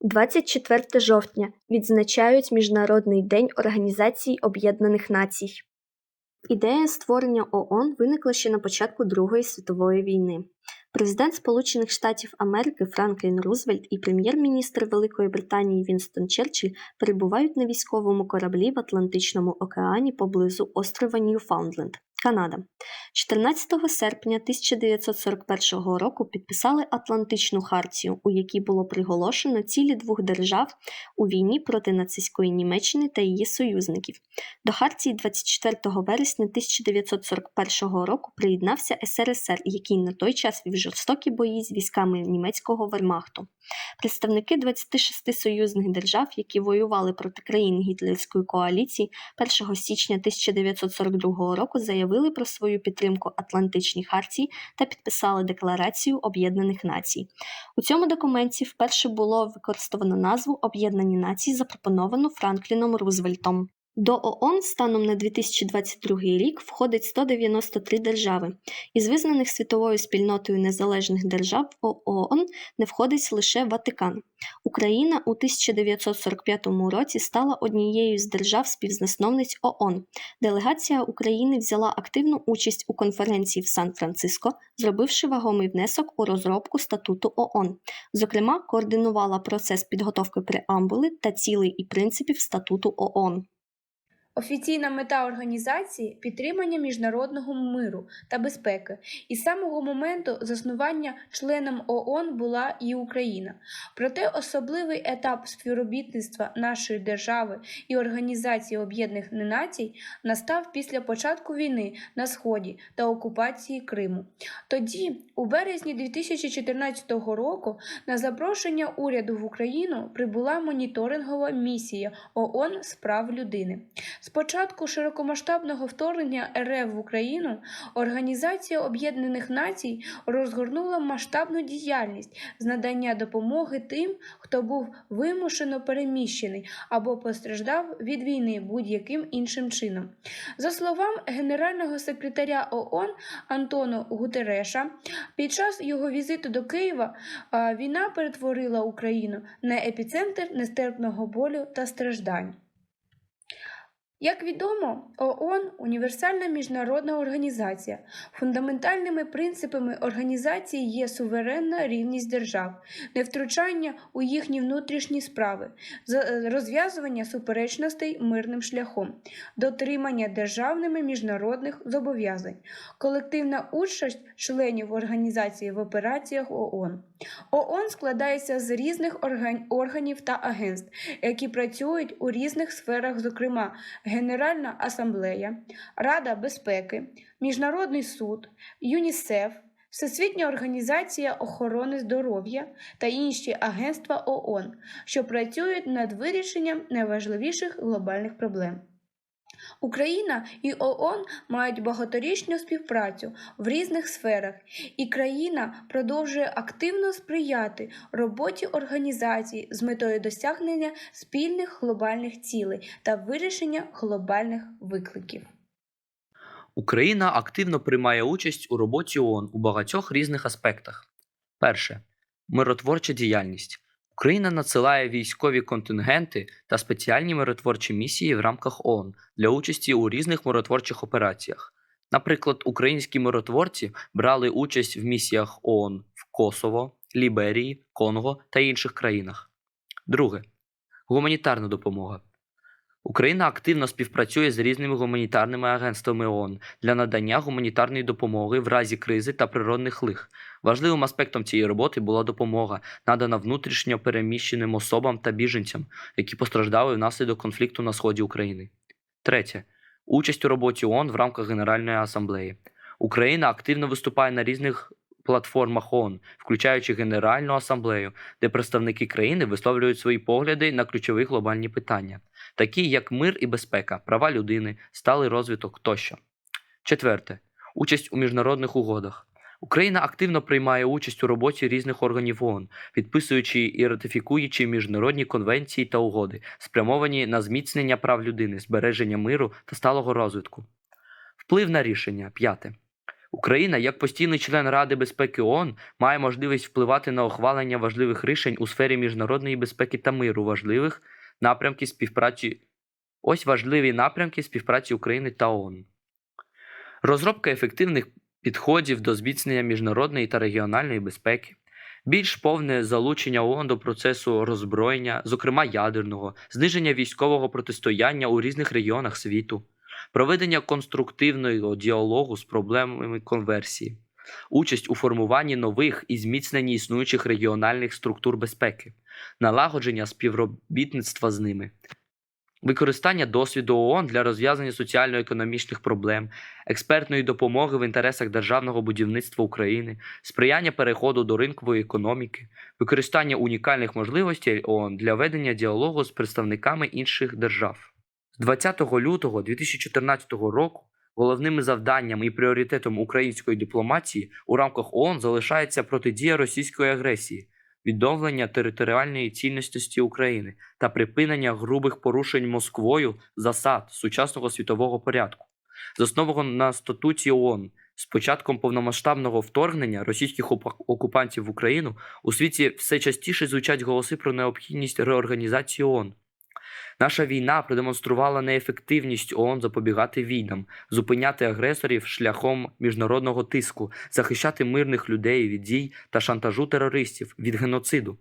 24 жовтня відзначають Міжнародний день Організації Об'єднаних Націй. Ідея створення ООН виникла ще на початку Другої світової війни. Президент Сполучених Штатів Америки Франклін Рузвельт і прем'єр-міністр Великої Британії Вінстон Черчилль перебувають на військовому кораблі в Атлантичному океані поблизу острова Ньюфаундленд, Канада. 14 серпня 1941 року підписали Атлантичну хартію, у якій було приголошено цілі двох держав у війні проти нацистської Німеччини та її союзників. До хартії 24 вересня 1941 року приєднався СРСР, який на той час вів жорстокі бої з військами німецького вермахту. Представники 26 союзних держав, які воювали проти країн гітлерської коаліції, 1 січня 1942 року заявили про свою підтримку Атлантичній хартії та підписали Декларацію Об'єднаних Націй. У цьому документі вперше було використано назву Об'єднані Нації, запропоновану Франкліном Рузвельтом. До ООН станом на 2022 рік входить 193 держави. Із визнаних світовою спільнотою незалежних держав ООН не входить лише Ватикан. Україна у 1945 році стала однією з держав-співзасновниць ООН. Делегація України взяла активну участь у конференції в Сан-Франциско, зробивши вагомий внесок у розробку статуту ООН. Зокрема, координувала процес підготовки преамбули та цілей і принципів статуту ООН. Офіційна мета організації підтримання міжнародного миру та безпеки, і з самого моменту заснування членом ООН була і Україна. Проте особливий етап співробітництва нашої держави і Організації Об'єднаних Націй настав після початку війни на Сході та окупації Криму. Тоді, у березні 2014 року, на запрошення уряду в Україну прибула моніторингова місія ООН з прав людини. З початку широкомасштабного вторгнення РФ в Україну Організація Об'єднаних Націй розгорнула масштабну діяльність з надання допомоги тим, хто був вимушено переміщений або постраждав від війни будь-яким іншим чином. За словами генерального секретаря ООН Антону Гутереша, під час його візиту до Києва війна перетворила Україну на епіцентр нестерпного болю та страждань. Як відомо, ООН універсальна міжнародна організація. Фундаментальними принципами організації є суверенна рівність держав, невтручання у їхні внутрішні справи, розв'язування суперечностей мирним шляхом, дотримання державними міжнародних зобов'язань, колективна участь членів організації в операціях ООН. ООН складається з різних органів та агентств, які працюють у різних сферах, зокрема Генеральна асамблея, Рада безпеки, Міжнародний суд, ЮНІСЕФ, Всесвітня організація охорони здоров'я та інші агентства ООН, що працюють над вирішенням найважливіших глобальних проблем. Україна і ООН мають багаторічну співпрацю в різних сферах, і країна продовжує активно сприяти роботі організацій з метою досягнення спільних глобальних цілей та вирішення глобальних викликів. Україна активно приймає участь у роботі ООН у багатьох різних аспектах. Перше миротворча діяльність. Україна надсилає військові контингенти та спеціальні миротворчі місії в рамках ООН для участі у різних миротворчих операціях. Наприклад, українські миротворці брали участь в місіях ООН в Косово, Ліберії, Конго та інших країнах. Друге гуманітарна допомога. Україна активно співпрацює з різними гуманітарними агентствами ООН для надання гуманітарної допомоги в разі кризи та природних лих. Важливим аспектом цієї роботи була допомога, надана внутрішньо переміщеним особам та біженцям, які постраждали внаслідок конфлікту на сході України. Третє участь у роботі ООН в рамках Генеральної асамблеї. Україна активно виступає на різних платформах ООН, включаючи Генеральну асамблею, де представники країни висловлюють свої погляди на ключові глобальні питання, такі як мир і безпека, права людини, сталий розвиток тощо. Четверте участь у міжнародних угодах. Україна активно приймає участь у роботі різних органів ООН, підписуючи і ратифікуючи міжнародні конвенції та угоди, спрямовані на зміцнення прав людини, збереження миру та сталого розвитку. Вплив на рішення. П'яте. Україна, як постійний член Ради безпеки ООН, має можливість впливати на ухвалення важливих рішень у сфері міжнародної безпеки та миру, важливих напрямків співпраці. Ось важливі напрямки співпраці України та ООН. Розробка ефективних підходів до зміцнення міжнародної та регіональної безпеки, більш повне залучення ООН до процесу роззброєння, зокрема ядерного, зниження військового протистояння у різних регіонах світу, проведення конструктивного діалогу з проблемами конверсії, участь у формуванні нових і зміцненні існуючих регіональних структур безпеки, налагодження співробітництва з ними. Використання досвіду ООН для розв'язання соціально-економічних проблем, експертної допомоги в інтересах державного будівництва України, сприяння переходу до ринкової економіки, використання унікальних можливостей ООН для ведення діалогу з представниками інших держав. З 20 лютого 2014 року головними завданням і пріоритетом української дипломатії у рамках ООН залишається протидія російської агресії, відновлення територіальної цілісності України та припинення грубих порушень Москвою засад сучасного світового порядку, заснованого на статуті ООН. З початком повномасштабного вторгнення російських окупантів в Україну у світі все частіше звучать голоси про необхідність реорганізації ООН. Наша війна продемонструвала неефективність ООН запобігати війнам, зупиняти агресорів шляхом міжнародного тиску, захищати мирних людей від дій та шантажу терористів від геноциду.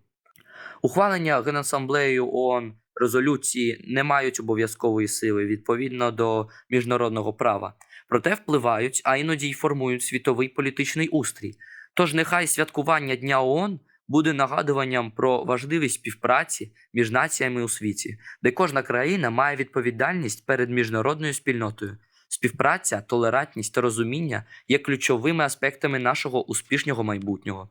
Ухвалення Генасамблеєю ООН резолюції не мають обов'язкової сили відповідно до міжнародного права, проте впливають, а іноді й формують світовий політичний устрій. Тож нехай святкування Дня ООН буде нагадуванням про важливість співпраці між націями у світі, де кожна країна має відповідальність перед міжнародною спільнотою. Співпраця, толерантність та розуміння є ключовими аспектами нашого успішного майбутнього.